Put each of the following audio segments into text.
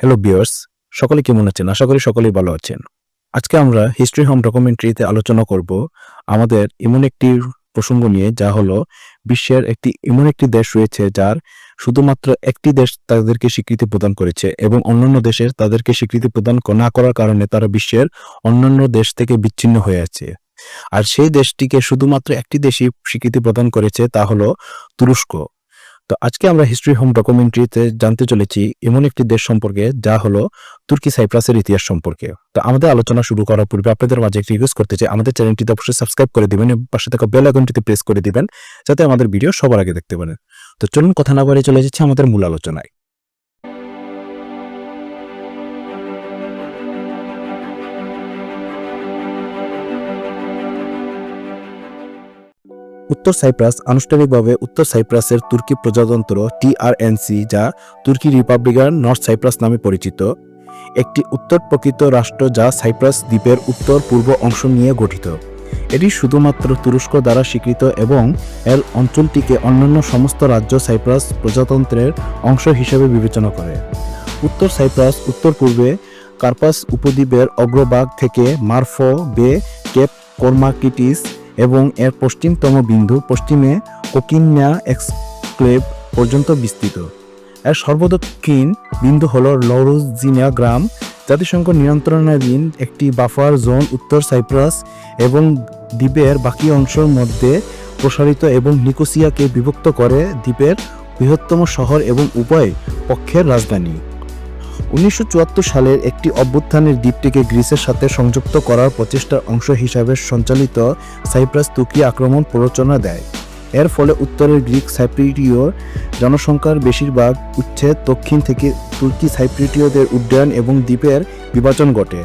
Hello বিয়ার্স সকলে কেমন আছেন? আশা করি সকলেই ভালো আছেন। আজকে আমরা হিস্ট্রি হোম ডকুমেন্টারিতে আলোচনা করব আমাদের এমন একটি প্রসঙ্গ নিয়ে, যা হলো বিশ্বের একটি এমন একটি দেশ রয়েছে, যার শুধুমাত্র একটি দেশ তাদেরকে স্বীকৃতি প্রদান করেছে এবং অন্যান্য দেশের তাদেরকে স্বীকৃতি প্রদান না করার কারণে তারা বিশ্বের অন্যান্য দেশ থেকে বিচ্ছিন্ন হয়ে আছে। আর সেই দেশটিকে শুধুমাত্র একটি দেশই স্বীকৃতি প্রদান করেছে, তা হলো তুরস্ক। তো আজকে আমরা হিস্ট্রি হোম ডকুমেন্টারিতে জানতে চলেছি এমন একটি দেশ সম্পর্কে, যা হলো তুর্কি সাইপ্রাসের ইতিহাস সম্পর্কে। তো আমাদের আলোচনা শুরু করার পূর্বে আপনাদের মাঝে একটি রিকোয়েস্ট করতে চাই, আমাদের চ্যানেলটিতে অবশ্যই সাবস্ক্রাইব করে দিবেন এবং পাশে থাকা বেল আইকনটিতে প্রেস করে দিবেন, যাতে আমাদের ভিডিও সবার আগে দেখতে পারেন। তো চলুন কথা না বাড়িয়ে চলে যাচ্ছে আমাদের মূল আলোচনায়। উত্তর সাইপ্রাস আনুষ্ঠানিকভাবে উত্তর সাইপ্রাসের তুর্কি প্রজাতন্ত্র টিআরএনসি যা তুর্কি রিপাবলিকান নর্থ সাইপ্রাস নামে পরিচিত। একটি উত্তর প্রকৃত রাষ্ট্র যা সাইপ্রাস দ্বীপের উত্তর পূর্ব অংশ নিয়ে গঠিত। এটি শুধুমাত্র তুরস্ক দ্বারা স্বীকৃত এবং এর অঞ্চলটিকে অন্যান্য সমস্ত রাজ্য সাইপ্রাস প্রজাতন্ত্রের অংশ হিসেবে বিবেচনা করে। উত্তর সাইপ্রাস উত্তর পূর্বে কার্পাস উপদ্বীপের অগ্রভাগ থেকে মারফো বে কেপ কর্মাকিটিস এবং এর পশ্চিমতম বিন্দু পশ্চিমে কোকিন্যা এক্সক্লেভ পর্যন্ত বিস্তৃত। এর সর্বদক্ষিণ বিন্দু হল লরুজিনিয়া গ্রাম। জাতিসংঘ নিয়ন্ত্রণাধীন একটি বাফার জোন উত্তর সাইপ্রাস এবং দ্বীপের বাকি অংশের মধ্যে প্রসারিত এবং নিকোসিয়াকে বিভক্ত করে দ্বীপের বৃহত্তম শহর এবং উভয় পক্ষের রাজধানী। উনিশশো চুয়াত্তর সালের একটি অভ্যুত্থানের দ্বীপটিকে গ্রিসের সাথে সংযুক্ত করার প্রচেষ্টার অংশ হিসাবে সঞ্চালিত সাইপ্রাস তুর্কি আক্রমণ প্ররোচনা দেয়। এর ফলে উত্তরের গ্রিক সাইপ্রিটীয় জনসংখ্যার বেশিরভাগ উচ্ছেদ দক্ষিণ থেকে তুর্কি সাইপ্রিটীয়দের উড্ডয়ন এবং দ্বীপের বিভাজন ঘটে,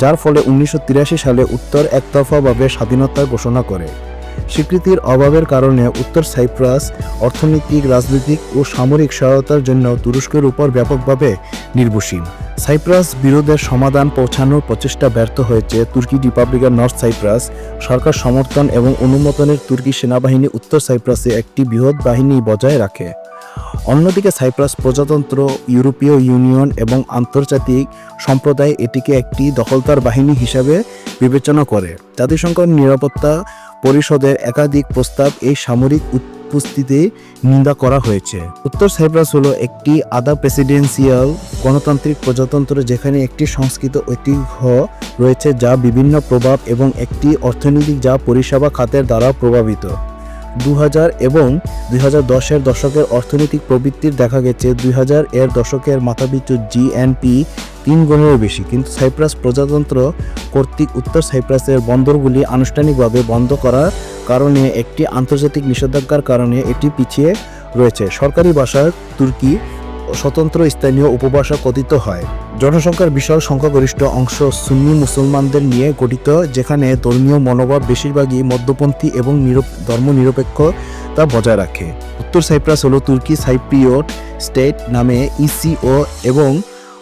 যার ফলে উনিশশো তিরাশি সালে উত্তর একতরফাভাবে স্বাধীনতা ঘোষণা করে। স্বীকৃতির অভাবের কারণে উত্তর সাইপ্রাস অর্থনৈতিক, রাজনৈতিক ও সামরিক সহায়তার জন্য তুরস্কের উপর ব্যাপকভাবে নির্ভরশীল। সাইপ্রাস বিরোধের সমাধান পৌঁছানোর প্রচেষ্টা ব্যর্থ হয়েছে তুর্কি রিপাবলিকান নর্থ সাইপ্রাস সরকার সমর্থন এবং অনুমোদনের তুর্কি সেনাবাহিনী উত্তর সাইপ্রাসে একটি বৃহৎ বাহিনী বজায় রাখে। অন্যদিকে সাইপ্রাস প্রজাতন্ত্র, ইউরোপীয় ইউনিয়ন এবং আন্তর্জাতিক সম্প্রদায় এটিকে একটি দখলদার বাহিনী হিসাবে বিবেচনা করে। জাতিসংঘের নিরাপত্তা পরিষদের একাধিক প্রস্তাব এই সামরিক উপস্থিতি নিন্দা করা হয়েছে। উত্তর সাইপ্রাস হলো একটি আধা প্রেসিডেন্সিয়াল গণতান্ত্রিক প্রজাতন্ত্র যেখানে একটি সংস্কৃত ঐতিহ্য রয়েছে যা বিভিন্ন প্রভাব এবং একটি অর্থনৈতিক যা পরিষেবা খাতের দ্বারা প্রভাবিত। দু হাজার এবং দুই দশের দশকের অর্থনৈতিক প্রবৃত্তির দেখা গেছে। দুই হাজার এর দশকের মাথাপিছু জিএনপি তিন গুণেরও বেশি। কিন্তু সাইপ্রাস প্রজাতন্ত্র কর্তৃক উত্তর সাইপ্রাসের বন্দরগুলি আনুষ্ঠানিকভাবে বন্ধ করার কারণে একটি আন্তর্জাতিক নিষেধাজ্ঞার কারণে এটি পিছিয়ে রয়েছে। সরকারি ভাষার তুর্কি স্বতন্ত্র স্থানীয় উপভাষা কথিত হয়। জনসংখ্যার বিশাল সংখ্যাগরিষ্ঠ অংশ সুন্নি মুসলমানদের নিয়ে গঠিত, যেখানে ধর্মীয় মনোভাব বেশিরভাগই মধ্যপন্থী এবং নিরপ ধর্মনিরপেক্ষতা বজায় রাখে। উত্তর সাইপ্রাস হলো তুর্কি সাইপ্রিয়ট স্টেট নামে ইসিও এবং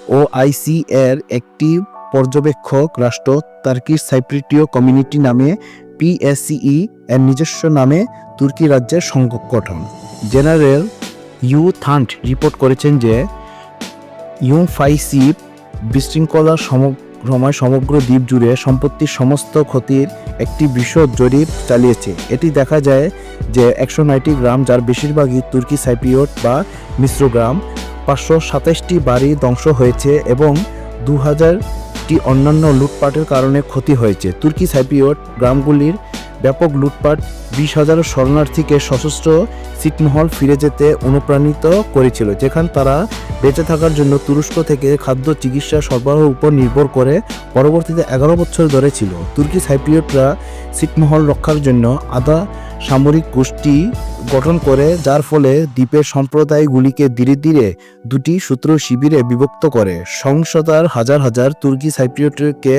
ওআইসি এর একটি পর্যবেক্ষক রাষ্ট্র তার্কির সাইপ্রিটীয় কমিউনিটি নামে পিএসসিই এর নিজস্ব নামে তুর্কি রাজ্যের সংগঠন জেনারেল ইউ থান্ট রিপোর্ট করেছেন যে ইউফাইসিপ বিশৃঙ্খলার সময় সমগ্র দ্বীপ জুড়ে সম্পত্তির সমস্ত ক্ষতির একটি বিশদ জরিপ চালিয়েছে। এটি দেখা যায় যে একশো নয়টি গ্রাম, যার বেশিরভাগই তুর্কি সাইপ্রিয়ট বা মিশ্র গ্রাম পাঁচশো সাতাশটি বাড়ি ধ্বংস হয়েছে এবং দু হাজারটি অন্যান্য লুটপাটের কারণে ক্ষতি হয়েছে। তুর্কি সাইপিওট গ্রামগুলির ব্যাপক লুটপাট বিশ হাজার শরণার্থীকে সশস্ত্র ছিটমহল ফিরে যেতে অনুপ্রাণিত করেছিল, যেখানে তারা বেঁচে থাকার জন্য তুরস্ক থেকে খাদ্য চিকিৎসা সরবরাহের উপর নির্ভর করে পরবর্তীতে এগারো বছর ধরে ছিল। তুর্কি সাইপ্রিয়টরা ছিটমহল রক্ষার জন্য আধা সামরিক গোষ্ঠী গঠন করে, যার ফলে দ্বীপের সম্প্রদায়গুলিকে ধীরে ধীরে দুটি সূত্র শিবিরে বিভক্ত করে। সহিংসতার হাজার হাজার তুর্কি সাইপ্রিয়টকে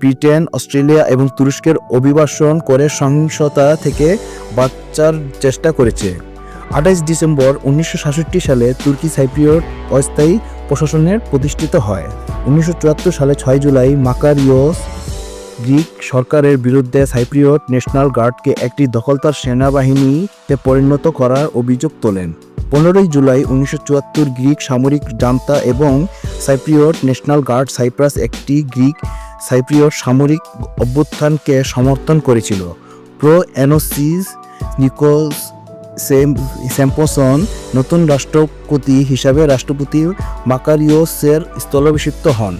ব্রিটেন, অস্ট্রেলিয়া এবং তুরস্কের অভিবাসন করে সহিংসতা থেকে বাঁচার চেষ্টা করেছে। আঠাইশ ডিসেম্বর উনিশশো সাতষট্টি সালে তুর্কি সাইপ্রিয়ট অস্থায়ী প্রশাসনের প্রতিষ্ঠিত হয়। উনিশশো চুয়াত্তর সালে ছয় জুলাই মাকারিওস গ্রিক সরকারের বিরুদ্ধে সাইপ্রিয়ট ন্যাশনাল গার্ডকে একটি দখলদার সেনাবাহিনীতে পরিণত করার অভিযোগ তোলেন। পনেরোই জুলাই উনিশশো চুয়াত্তর গ্রিক সামরিক জান্তা এবং সাইপ্রিয়ট ন্যাশনাল গার্ড সাইপ্রাস একটি গ্রিক সাইপ্রিয়ট সামরিক অভ্যুত্থানকে সমর্থন করেছিল। প্রো এনোসিস নিকোস স্যাম্পসন নতুন রাষ্ট্রপতি হিসাবে রাষ্ট্রপতি মাকারিওসের স্থলাভিষিক্ত হন।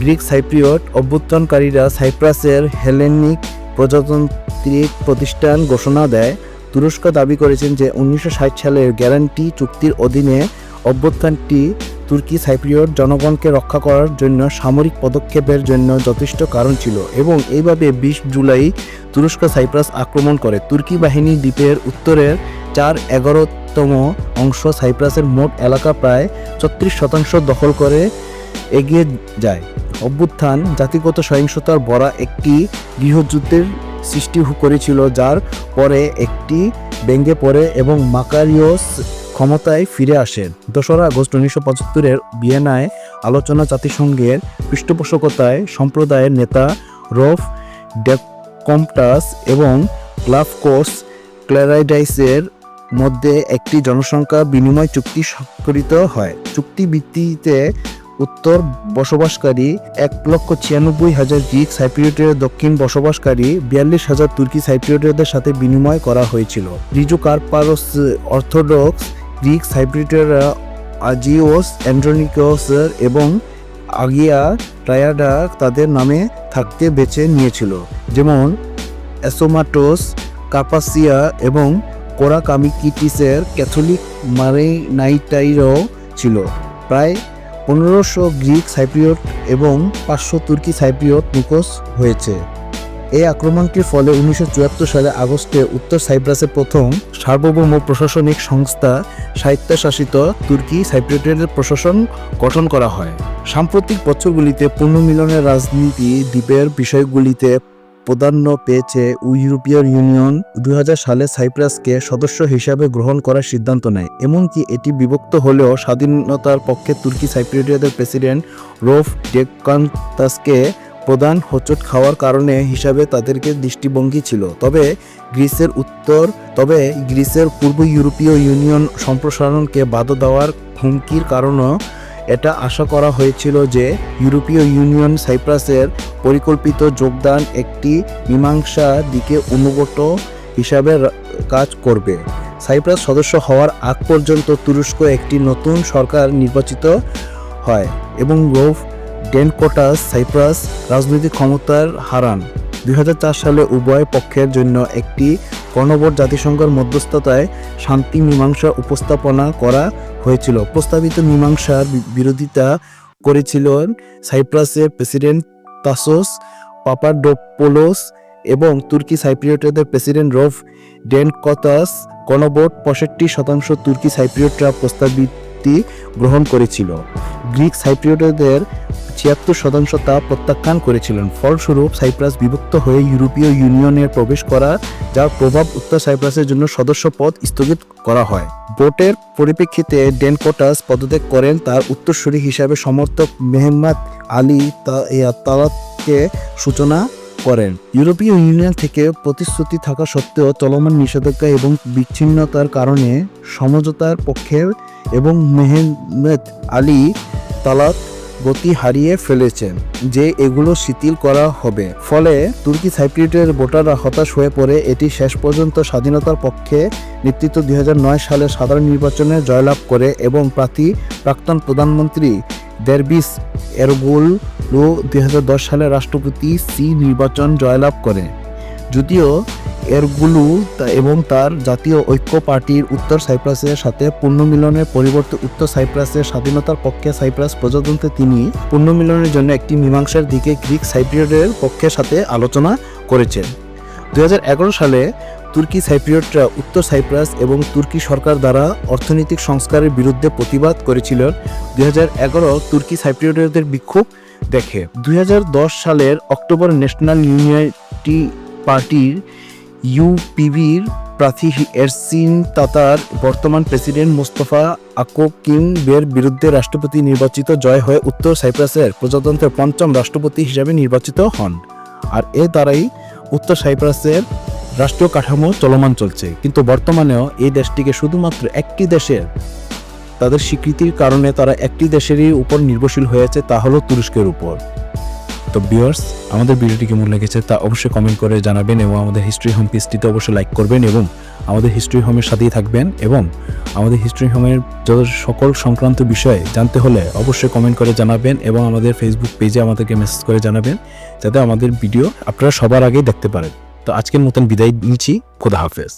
গ্রিক সাইপ্রিয়ট অভ্যুত্থানকারীরা সাইপ্রাসের হেলেনিক প্রজাতান্ত্রিক প্রতিষ্ঠান ঘোষণা দেয়। তুরস্ক দাবি করেছেন যে উনিশশো সালের গ্যারান্টি চুক্তির অধীনে অভ্যুত্থানটি তুর্কি সাইপ্রিয়ট জনগণকে রক্ষা করার জন্য সামরিক পদক্ষেপের জন্য যথেষ্ট কারণ ছিল এবং এইভাবে বিশ জুলাই তুরস্ক সাইপ্রাস আক্রমণ করে। তুর্কি বাহিনী দ্বীপের উত্তরের চার এগারোতম অংশ সাইপ্রাসের মোট এলাকা প্রায় ছত্রিশ শতাংশ দখল করে এগিয়ে যায়। অভ্যুত্থান জাতিগত সহিংসতার ভরা একটি গৃহযুদ্ধের সৃষ্টি করেছিল, যার পরে একটি ভেঙে পড়ে এবং মাকারিওস ক্ষমতায় ফিরে আসেন দোসরা আগস্ট উনিশশো পঁচাত্তরের ভিয়েনায় আলোচনা জাতিসংঘের পৃষ্ঠপোষকতায় সম্প্রদায়ের নেতা রফ ডেকম্পটাস এবং ক্লাফকোস ক্লারাইডাইসের মধ্যে একটি জনসংখ্যা বিনিময় চুক্তি স্বাক্ষরিত হয়। চুক্তি ভিত্তিতে উত্তর বসবাসকারী এক লক্ষ ছিয়ানব্বই হাজার গ্রিক সাইপ্রিয়টের দক্ষিণ বসবাসকারী বিয়াল্লিশ হাজার তুর্কি সাইপ্রিয়টদের সাথে বিনিময় করা হয়েছিল। রিজু কার্পারস অর্থোডক্স গ্রিক সাইপ্রিয়টেরা আজিওস, অ্যান্ড্রোনিকস এবং আগিয়া ট্রায়াডা তাদের নামে থাকতে বেছে নিয়েছিল, যেমন অ্যাসোমাটোস, কাপাসিয়া এবং কোরাকামিকিটিসের ক্যাথলিক মারেনাইটাইরও ছিল। প্রায় পনেরোশো গ্রিক সাইপ্রিয়ট এবং পাঁচশো তুর্কি সাইপ্রিয়ট নিখোঁজ হয়েছে। এই আক্রমণটির ফলে উনিশশো চুয়াত্তর সালে আগস্টে উত্তর সাইপ্রাসের প্রথম সার্বভৌম প্রশাসনিক সংস্থা স্বায়ত্তশাসিত তুর্কি সাইপ্রিয়টের প্রশাসন গঠন করা হয়। সাম্প্রতিক বছরগুলিতে পুনর্মিলনের রাজনীতি দ্বীপের বিষয়গুলিতে প্রাধান্য পেয়েছে ইউরোপীয় ইউনিয়ন দুই সালে সাইপ্রাসকে সদস্য হিসাবে গ্রহণ করার সিদ্ধান্ত নেয়। এমনকি এটি বিভক্ত হলেও স্বাধীনতার পক্ষে তুর্কি সাইপ্রিয়টদের প্রেসিডেন্ট রোফ ডেকান্তাসকে প্রধান হোঁচট খাওয়ার কারণে হিসাবে তাদেরকে দৃষ্টিভঙ্গি ছিল। তবে গ্রিসের উত্তর, তবে গ্রিসের পূর্ব ইউরোপীয় ইউনিয়ন সম্প্রসারণকে বাধা দেওয়ার হুমকির কারণও এটা আশা করা হয়েছিল যে ইউরোপীয় ইউনিয়ন সাইপ্রাসের পরিকল্পিত যোগদান একটি মীমাংসা দিকে অনুগত হিসাবে কাজ করবে। সাইপ্রাস সদস্য হওয়ার আগ পর্যন্ত তুরস্ক একটি নতুন সরকার নির্বাচিত হয় এবং রোভ ডেনকোটাস সাইপ্রাস রাজনৈতিক ক্ষমতার হারান। দু হাজার চার সালে উভয় পক্ষের জন্য একটি গণভোট জাতিসংঘের মধ্যস্থতায় শান্তি মীমাংসা উপস্থাপনা করা হয়েছিল। প্রস্তাবিত মীমাংসার বিরোধিতা করেছিলেন সাইপ্রাসের প্রেসিডেন্ট তাসোস পাপাডোপোলোস এবং তুর্কি সাইপ্রিয়টদের প্রেসিডেন্ট রফ ডেনকতাস গণভোট পঁয়ষট্টি শতাংশ তুর্কি সাইপ্রিয়টরা প্রস্তাবিতটি গ্রহণ করেছিল। গ্রিক সাইপ্রিয়টদের ছিয়াত্তর শতাংশ তা প্রত্যাখ্যান করেছিলেন। ফলস্বরূপ, সাইপ্রাস বিভক্ত হয়ে ইউরোপীয় ইউনিয়নের প্রবেশ করা, যার প্রভাব উত্তর সাইপ্রাসের জন্য সদস্য পদ স্থগিত করা হয়। ভোটের পরিপ্রেক্ষিতে ডেনকোটাস পদত্যাগ করেন তার উত্তরসূরি হিসাবে সমর্থক মেহম্মদ আলী তালাতকে সূচনা করেন। ইউরোপীয় ইউনিয়ন থেকে প্রতিশ্রুতি থাকা সত্ত্বেও চলমান নিষেধাজ্ঞা এবং বিচ্ছিন্নতার কারণে সমঝোতার পক্ষে এবং মেহমেদ আলী তালাত গতি হারিয়ে ফেলেছেন, যে এগুলো শিথিল করা হবে। ফলে তুর্কি সাইপ্রিয়টের ভোটাররা হতাশ হয়ে পড়ে। এটি শেষ পর্যন্ত স্বাধীনতার পক্ষে নেতৃত্ব দুই হাজার নয় সালে সাধারণ নির্বাচনে জয়লাভ করে এবং প্রার্থী, প্রাক্তন প্রধানমন্ত্রী দেরবিস এরগুল দুই সালে রাষ্ট্রপতি সি নির্বাচন জয়লাভ করে। যদিও এরগুলু এবং তার জাতীয় ঐক্য পার্টির উত্তর সাইপ্রাসের সাথে পুনর্মিলনের পরিবর্তে উত্তর সাইপ্রাসের স্বাধীনতার পক্ষে সাইপ্রাস প্রজাতন্ত্রে তিনি পুনর্মিলনের জন্য একটি মীমাংসার দিকে গ্রিক সাইপ্রিয়টের পক্ষের সাথে আলোচনা করেছেন। দুই সালে তুর্কি সাইপ্রিয়টরা উত্তর সাইপ্রাস এবং তুর্কি সরকার দ্বারা অর্থনৈতিক সংস্কারের বিরুদ্ধে প্রতিবাদ করেছিল দুই তুর্কি সাইপ্রিয়টদের বিক্ষোভ দেখে। দুই হাজার দশ সালের অক্টোবর ন্যাশনাল ইউনিটি পার্টির ইউপিবির প্রার্থী এরসিন তাতার বর্তমান প্রেসিডেন্ট মোস্তফা আকোকিম বের বিরুদ্ধে রাষ্ট্রপতি নির্বাচিত জয় হয়ে উত্তর সাইপ্রাসের প্রজাতন্ত্রের পঞ্চম রাষ্ট্রপতি হিসাবে নির্বাচিত হন। আর এ দ্বারাই উত্তর সাইপ্রাসের রাষ্ট্রীয় কাঠামো চলমান চলছে। কিন্তু বর্তমানেও এই দেশটিকে শুধুমাত্র একটি দেশের তাদের স্বীকৃতির কারণে তারা একটি দেশেরই উপর নির্ভরশীল হয়েছে, তা হলো তুরস্কের উপর। তো ভিউয়ার্স আমাদের ভিডিওটি কেমন লেগেছে তা অবশ্যই কমেন্ট করে জানাবেন এবং আমাদের হিস্ট্রি হোম পেজটিতে অবশ্যই লাইক করবেন এবং আমাদের হিস্ট্রি হোমের সাথেই থাকবেন এবং আমাদের হিস্ট্রি হোমের যত সকল সংক্রান্ত বিষয়ে জানতে হলে অবশ্যই কমেন্ট করে জানাবেন এবং আমাদের ফেসবুক পেজে আমাদেরকে মেসেজ করে জানাবেন যাতে আমাদের ভিডিও আপনারা সবার আগেই দেখতে পারেন। তো আজকের মতন বিদায় নিচ্ছি। খোদা হাফেজ।